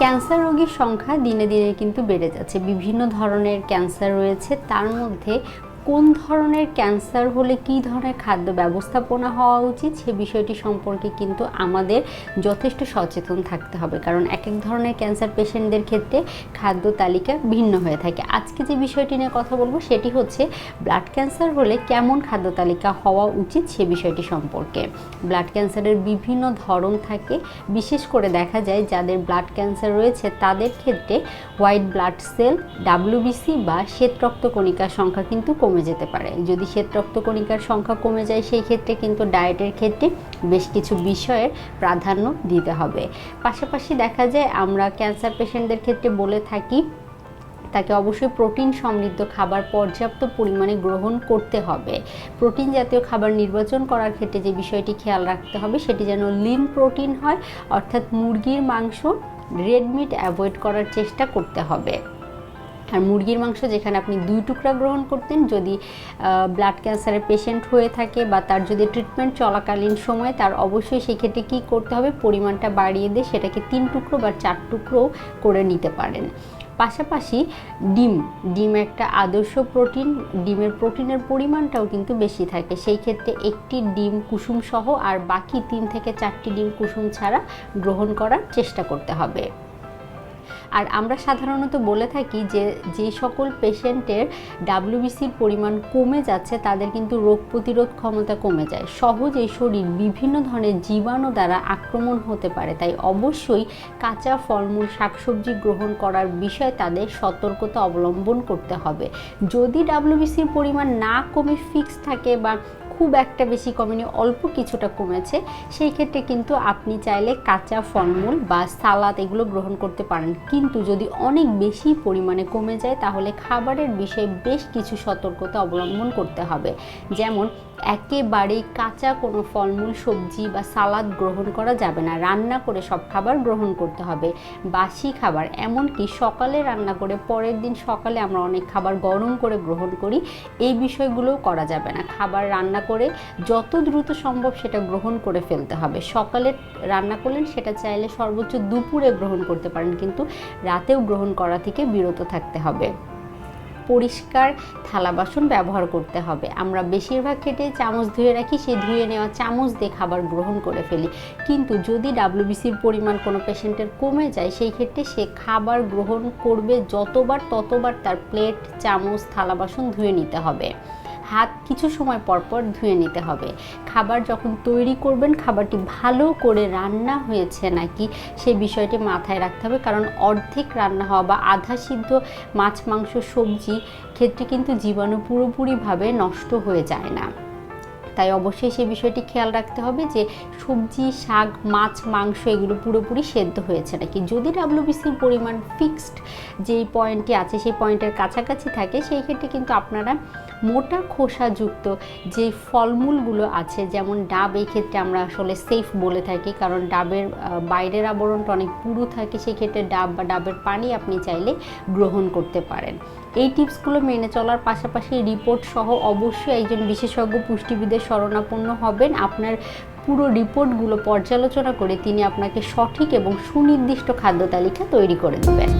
Cancer রোগীর সংখ্যা দিনে দিনে কিন্তু বেড়ে যাচ্ছে। বিভিন্ন ধরনের ক্যান্সার রয়েছে তার মধ্যে কোন ধরনের ক্যান্সার হলে কী ধরনের খাদ্য ব্যবস্থাপনা হওয়া উচিত, সে বিষয়টি সম্পর্কে কিন্তু আমাদের যথেষ্ট সচেতন থাকতে হবে। কারণ এক এক ধরনের ক্যান্সার পেশেন্টদের ক্ষেত্রে খাদ্য তালিকা ভিন্ন হয়ে থাকে। আজকে যে বিষয়টি নিয়ে কথা বলব, সেটি হচ্ছে ব্লাড ক্যান্সার হলে কেমন খাদ্য তালিকা হওয়া উচিত, সে বিষয়টি সম্পর্কে। ব্লাড ক্যান্সারের বিভিন্ন ধরন থাকে। বিশেষ করে দেখা যায় যাদের ব্লাড ক্যান্সার রয়েছে, তাদের ক্ষেত্রে হোয়াইট ব্লাড সেল ডাব্লিউবিসি বা শ্বেত রক্তকণিকার সংখ্যা কিন্তু কমে যেতে পারে। যদি শ্বেত রক্তকণিকার সংখ্যা কমে যায়, সেই ক্ষেত্রে কিন্তু ডায়েটের ক্ষেত্রে বেশ কিছু বিষয়ের প্রাধান্য দিতে হবে। পাশাপাশি দেখা যায়, আমরা ক্যান্সার পেশেন্টদের ক্ষেত্রে বলে থাকি, তাকে অবশ্যই প্রোটিন সমৃদ্ধ খাবার পর্যাপ্ত পরিমাণে গ্রহণ করতে হবে। প্রোটিন জাতীয় খাবার নির্বাচন করার ক্ষেত্রে যে বিষয়টি খেয়াল রাখতে হবে, সেটি যেন লিন প্রোটিন হয়, অর্থাৎ মুরগির মাংস রেড মিট অ্যাভয়েড করার চেষ্টা করতে হবে। আর মুরগির মাংস যেখানে আপনি দুই টুকরা গ্রহণ করতেন, যদি ব্লাড ক্যান্সারের পেশেন্ট হয়ে থাকে বা তার যদি ট্রিটমেন্ট চলাকালীন সময়, তার অবশ্যই সেক্ষেত্রে কী করতে হবে? পরিমাণটা বাড়িয়ে দিয়ে সেটাকে তিন টুকরো বা চার টুকরো করে নিতে পারেন। পাশাপাশি ডিম ডিম একটা আদর্শ প্রোটিন ডিমের প্রোটিনের পরিমাণটাও কিন্তু বেশি থাকে। সেই ক্ষেত্রে একটি ডিম কুসুম সহ আর বাকি তিন থেকে চারটি ডিম কুসুম ছাড়া গ্রহণ করার চেষ্টা করতে হবে। আর আমরা সাধারণত বলে থাকি যে যে সকল পেশেন্টের ডাব্লিউবিসির পরিমাণ কমে যাচ্ছে, তাদের কিন্তু রোগ প্রতিরোধ ক্ষমতা কমে যায়। সহজেই শরীর বিভিন্ন ধরনের জীবাণু দ্বারা আক্রমণ হতে পারে, তাই অবশ্যই কাঁচা ফলমূল, শাকসবজি গ্রহণ করার বিষয়ে তাদের সতর্কতা অবলম্বন করতে হবে। যদি ডাব্লিউবিসির পরিমাণ না কমে ফিক্স থাকে বা খুব একটা বেশি কমেনি, অল্প কিছুটা কমেছে। সেই ক্ষেত্রে কিন্তু আপনি চাইলে কাঁচা ফলমূল বা সালাদ এগুলো গ্রহণ করতে পারেন। কিন্তু যদি অনেক বেশি পরিমাণে কমে যায়, তাহলে খাবারের বিষয়ে বেশ কিছু সতর্কতা অবলম্বন করতে হবে। যেমন, একেবারেই কাঁচা কোনো ফলমূল, সবজি বা সালাদ গ্রহণ করা যাবে না। রান্না করে সব খাবার গ্রহণ করতে হবে। বাসি খাবার, এমনকি সকালে রান্না করে পরের দিন সকালে আমরা অনেক খাবার গরম করে গ্রহণ করি, এই বিষয়গুলোও করা যাবে না। খাবার রান্না করে যত দ্রুত সম্ভব সেটা গ্রহণ করে ফেলতে হবে। সকালে রান্না করলেন, সেটা চাইলে সর্বোচ্চ দুপুরে গ্রহণ করতে পারেন, কিন্তু রাতেও গ্রহণ করা থেকে বিরত থাকতে হবে। পরিষ্কার থালা বাসন ব্যবহার করতে হবে। আমরা বেশিরভাগ ক্ষেত্রে চামচ ধুয়ে রাখি সেই ধুয়ে নেওয়া চামচ দিয়ে খাবার গ্রহণ করে ফেলি। কিন্তু যদি ডাব্লিউবিসির পরিমাণ কোনো পেশেন্টের কমে যায়, সেই ক্ষেত্রে সে খাবার গ্রহণ করবে যতবার, ততবার তার প্লেট, চামচ, থালা বাসন ধুয়ে নিতে হবে। হাত কিছু সময় পর পর ধুয়ে নিতে হবে। খাবার যখন তৈরি করবেন, খাবারটি ভালো করে রান্না হয়েছে নাকি সেই বিষয়টি মাথায় রাখতে হবে। কারণ অর্ধেক রান্না হওয়া বা আধা সিদ্ধ মাছ, মাংস, সবজি ক্ষেত্রে কিন্তু জীবাণু পুরোপুরিভাবে নষ্ট হয়ে যায় না। তাই অবশ্যই সেই বিষয়টি খেয়াল রাখতে হবে যে সবজি, শাক, মাছ, মাংস এগুলো পুরোপুরি সেদ্ধ হয়েছে নাকি। যদি ডাব্লিউবিসির পরিমাণ ফিক্সড যেই পয়েন্টটি আছে, সেই পয়েন্টের কাছাকাছি থাকে, সেই ক্ষেত্রে কিন্তু আপনারা মোটা খোসাযুক্ত যে ফলমূলগুলো আছে, যেমন ডাব, এই ক্ষেত্রে আমরা আসলে সেফ বলে থাকি। কারণ ডাবের বাইরের আবরণটা অনেক পুরু থাকে সেই ক্ষেত্রে ডাব বা ডাবের পানি আপনি চাইলে গ্রহণ করতে পারেন। এই টিপসগুলো মেনে চলার পাশাপাশি রিপোর্ট সহ অবশ্যই একজন বিশেষজ্ঞ পুষ্টিবিদের শরণাপন্ন হবেন। আপনার পুরো রিপোর্টগুলো পর্যালোচনা করে তিনি আপনাকে সঠিক এবং সুনির্দিষ্ট খাদ্য তালিকা তৈরি করে দেবেন।